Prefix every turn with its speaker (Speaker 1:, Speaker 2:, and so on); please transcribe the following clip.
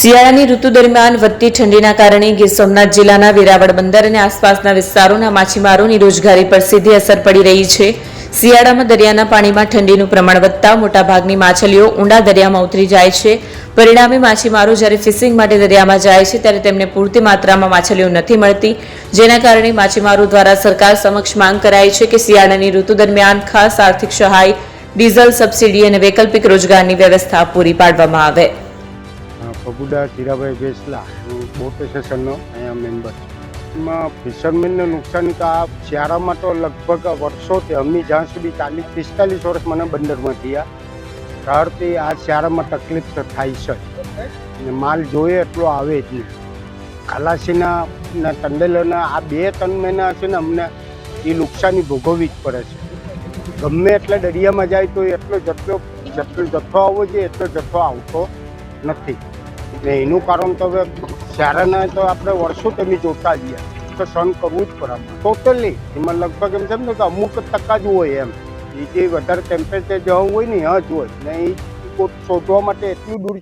Speaker 1: શિયાળાની ઋતુ દરમિયાન વધતી ઠંડીના કારણે ગીર સોમનાથ જિલ્લાના વેરાવળ બંદર અને આસપાસના વિસ્તારોના માછીમારોની રોજગારી પર સીધી અસર પડી રહી છે. શિયાળામાં દરિયાના પાણીમાં ઠંડીનું પ્રમાણ વધતા મોટાભાગની માછલીઓ ઊંડા દરિયામાં ઉતરી જાય છે. પરિણામે માછીમારો જ્યારે ફિશિંગ માટે દરિયામાં જાય છે ત્યારે તેમને પૂરતી માત્રામાં માછલીઓ નથી મળતી. જેના કારણે માછીમારો દ્વારા સરકાર સમક્ષ માંગ કરાઈ છે કે શિયાળાની ઋતુ દરમિયાન ખાસ આર્થિક સહાય, ડીઝલ સબસિડી અને વૈકલ્પિક રોજગારની વ્યવસ્થા પૂરી પાડવામાં આવે.
Speaker 2: પગુડા ધીરાભાઈ બેસલા હું બોટ એસોસિએશનનો અહીંયા મેમ્બર છું. એમાં ફિશરમેનને નુકસાન તો આ શિયાળામાં તો લગભગ વર્ષોથી અમની જ્યાં સુધી ચાલીસ, પિસ્તાલીસ વર્ષ મને બંદરમાં થયા. ત્યારથી આ શિયાળામાં તકલીફ તો થાય છે અને માલ જોઈએ એટલો આવે જ નહીં. ખલાસીના ને ટંડેલોના આ બે, ત્રણ મહિના છે ને અમને એ નુકસાની ભોગવવી જ પડે છે. ગમે એટલે દરિયામાં જાય તો એટલો જથ્થો જેટલો જથ્થો આવવો જોઈએ, એટલો જથ્થો આવતો નથી. ને એનું કારણ તો હવે શિયાળાના તો આપણે વર્ષો તમે જોતા જઈએ તો સહન કરવું જ પડે ટોટલી એમાં લગભગ એમ સમજો કે અમુક ટકા જ હોય એમ. એ જે વધારે ટેમ્પરેચર જવું હોય ને હજ હોય. ને એ શોધવા માટે એટલું દૂર